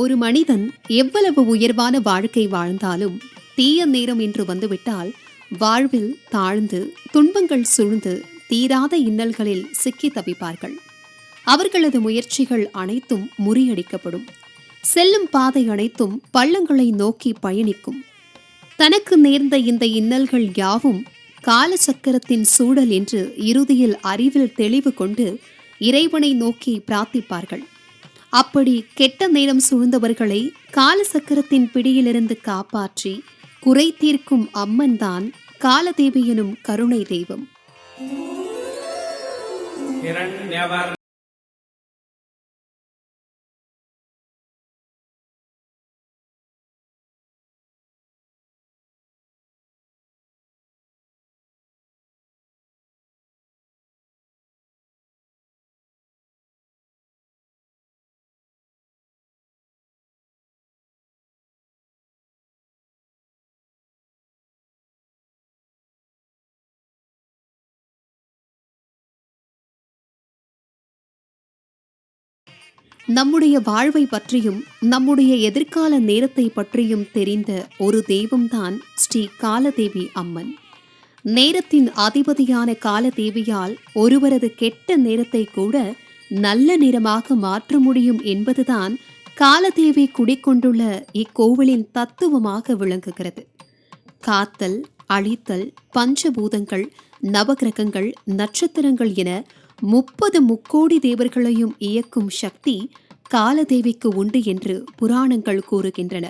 ஒரு மனிதன் எவ்வளவு உயர்வான வாழ்க்கை வாழ்ந்தாலும் தீய நேரம் என்று வந்துவிட்டால் வாழ்வில் தாழ்ந்து துன்பங்கள் சூழ்ந்து தீராத இன்னல்களில் சிக்கி தவிப்பார்கள். அவர்களது முயற்சிகள் அனைத்தும் முறியடிக்கப்படும். செல்லும் பாதை அனைத்தும் பள்ளங்களை நோக்கி பயணிக்கும். தனக்கு நேர்ந்த இந்த இன்னல்கள் யாவும் காலச்சக்கரத்தின் சூழல் என்று இறுதியில் அறிவில் தெளிவு கொண்டு இறைவனை நோக்கி பிரார்த்திப்பார்கள். அப்படி கெட்ட நேரம் சூழ்ந்தவர்களை காலசக்கரத்தின் பிடியிலிருந்து காப்பாற்றி குறை தீர்க்கும் அம்மன் தான் காலதேவி எனும் கருணை தெய்வம். நம்முடைய வாழ்வை பற்றியும் நம்முடைய எதிர்கால நேரத்தை பற்றியும் தெரிந்த ஒரு தெய்வம்தான் ஸ்ரீ காலதேவி அம்மன். நேரத்தின் அதிபதியான காலதேவியால் ஒருவரது கெட்ட நேரத்தை கூட நல்ல நேரமாக மாற்ற முடியும் என்பதுதான் காலதேவி குடிக்கொண்டுள்ள இக்கோவிலின் தத்துவமாக விளங்குகிறது. காத்தல் அழித்தல் பஞ்சபூதங்கள் நவகிரகங்கள் நட்சத்திரங்கள் என முப்பது முக்கோடி தேவர்களையும் இயக்கும் சக்தி காலதேவிக்கு உண்டு என்று புராணங்கள் கூறுகின்றன.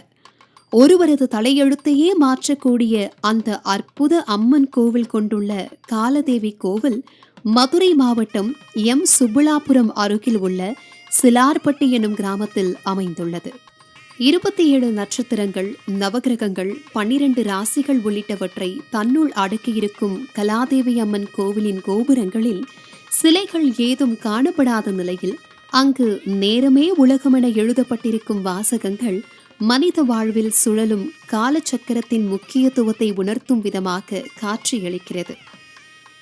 ஒருவரது தலையெழுத்தையே மாற்றக்கூடிய அந்த அற்புத அம்மன் கோவில் கொண்டுள்ள காலதேவி கோவில் மதுரை மாவட்டம் எம். சுப்புலாபுரம் அருகில் உள்ள சிலார்பட்டி எனும் கிராமத்தில் அமைந்துள்ளது. இருபத்தி ஏழு நட்சத்திரங்கள் நவகிரகங்கள் பன்னிரண்டு ராசிகள் உள்ளிட்டவற்றை தன்னுள் அடக்கியிருக்கும் கலாதேவி அம்மன் கோவிலின் கோபுரங்களில் சிலைகள் ஏதும் காணப்படாத நிலையில் அங்கு நேரமே உலகமென எழுதப்பட்டிருக்கும் வாசகங்கள் மனித வாழ்வில் சுழலும் காலச்சக்கரத்தின் முக்கியத்துவத்தை உணர்த்தும் விதமாக காட்சியளிக்கிறது.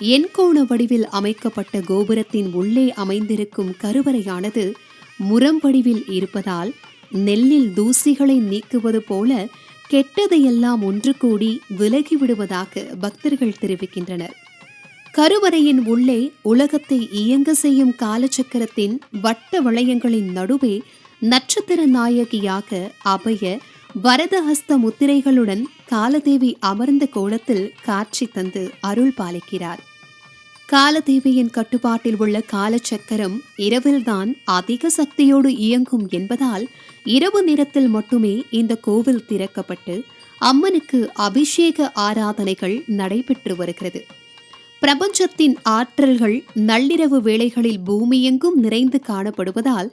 எண்கோண வடிவில் அமைக்கப்பட்ட கோபுரத்தின் உள்ளே அமைந்திருக்கும் கருவறையானது முரம் வடிவில் இருப்பதால் நெல்லில் தூசிகளை நீக்குவது போல கெட்டதையெல்லாம் ஒன்று கூடி விலகிவிடுவதாக பக்தர்கள் தெரிவிக்கின்றனர். கருவறையின் உள்ளே உலகத்தை இயங்க செய்யும் காலச்சக்கரத்தின் வட்ட வளையங்களின் நடுவே நட்சத்திர நாயகியாக அபய வரதஹஸ்த முத்திரைகளுடன் காலதேவி அமர்ந்த கோலத்தில் காட்சி தந்து அருள் பாலிக்கிறார். காலதேவியின் கட்டுப்பாட்டில் உள்ள காலச்சக்கரம் இரவில்தான் அதிக சக்தியோடு இயங்கும் என்பதால் இரவு நேரத்தில் மட்டுமே இந்த கோவில் திறக்கப்பட்டு அம்மனுக்கு அபிஷேக ஆராதனைகள் நடைபெற்று வருகிறது. பிரபஞ்சத்தின் ஆற்றல்கள் நள்ளிரவு வேளைகளில் பூமியெங்கும் நிறைந்து காணப்படுவதால்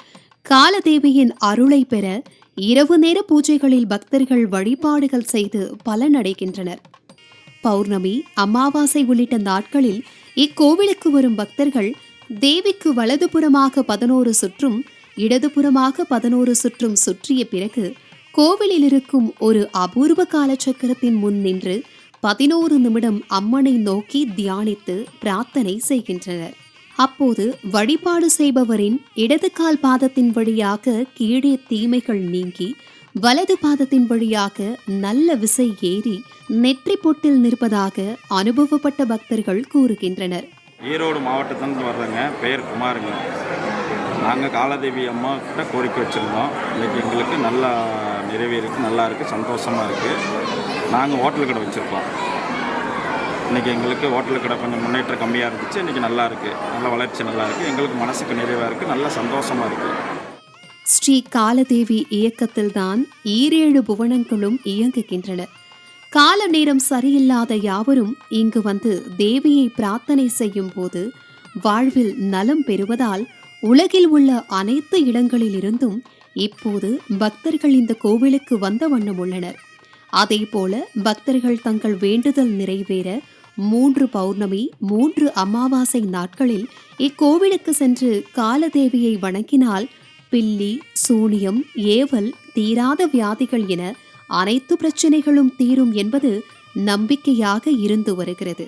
காலதேவியின் அருளை பெற இரவு நேர பூஜைகளில் பக்தர்கள் வழிபாடுகள் செய்து பலனடைகின்றனர். பௌர்ணமி அமாவாசை உள்ளிட்ட நாட்களில் இக்கோவிலுக்கு வரும் பக்தர்கள் தேவிக்கு வலதுபுறமாக பதினோரு சுற்றும் இடதுபுறமாக பதினோரு சுற்றும் சுற்றிய பிறகு கோவிலில் இருக்கும் ஒரு அபூர்வ காலச்சக்கரத்தின் முன் நின்று பதினோரு நிமிடம் அம்மனை நோக்கி தியானித்து பிரார்த்தனை செய்கின்றனர். அப்போது வழிபாடு செய்பவரின் இடது கால் பாதத்தின் வழியாக கீழே தீமைகள் நீங்கி வலது பாதத்தின் வழியாக நல்ல விசை ஏறி நெற்றி பொட்டில் நிற்பதாக அனுபவப்பட்ட பக்தர்கள் கூறுகின்றனர். ஈரோடு மாவட்டத்திலிருந்து வர்றேங்க. பேர் குமாருங்க. நாங்கள் காலதேவி அம்மா கிட்ட கோரிக்கை வச்சுருந்தோம். இன்னைக்கு எங்களுக்கு நல்லா நிறைவேறிருக்கு நல்லா இருக்குது சந்தோஷமாக இருக்குது நாங்கள் ஹோட்டல் கடை வச்சுருக்கோம். இன்றைக்கி எங்களுக்கு ஹோட்டல் கடை கொஞ்சம் முன்னேற்றம் கம்மியாக இருந்துச்சு. இன்றைக்கி நல்லா இருக்குது நல்ல வளர்ச்சி நல்லா இருக்குது எங்களுக்கு மனசுக்கு நிறைவாக இருக்குது நல்ல சந்தோஷமாக இருக்குது ஸ்ரீ காலதேவி இயக்கத்தில்தான் ஈரேழு புவனங்களும் இயங்குகின்றன. கால நேரம் சரியில்லாத யாவரும் இங்கு வந்து தேவியை பிரார்த்தனை செய்யும் போது வாழ்வில் நலம் பெறுவதால் உலகில் உள்ள அனைத்து இடங்களிலிருந்தும் இப்போது பக்தர்கள் இந்த கோவிலுக்கு வந்த வண்ணம் உள்ளனர். அதேபோல பக்தர்கள் தங்கள் வேண்டுதல் நிறைவேற மூன்று பௌர்ணமி மூன்று அமாவாசை நாட்களில் இக்கோவிலுக்கு சென்று காலதேவியை வணங்கினால் பில்லி சூனியம் ஏவல் தீராத வியாதிகள் என அனைத்து பிரச்சனைகளும் தீரும் என்பது நம்பிக்கையாக இருந்து வருகிறது.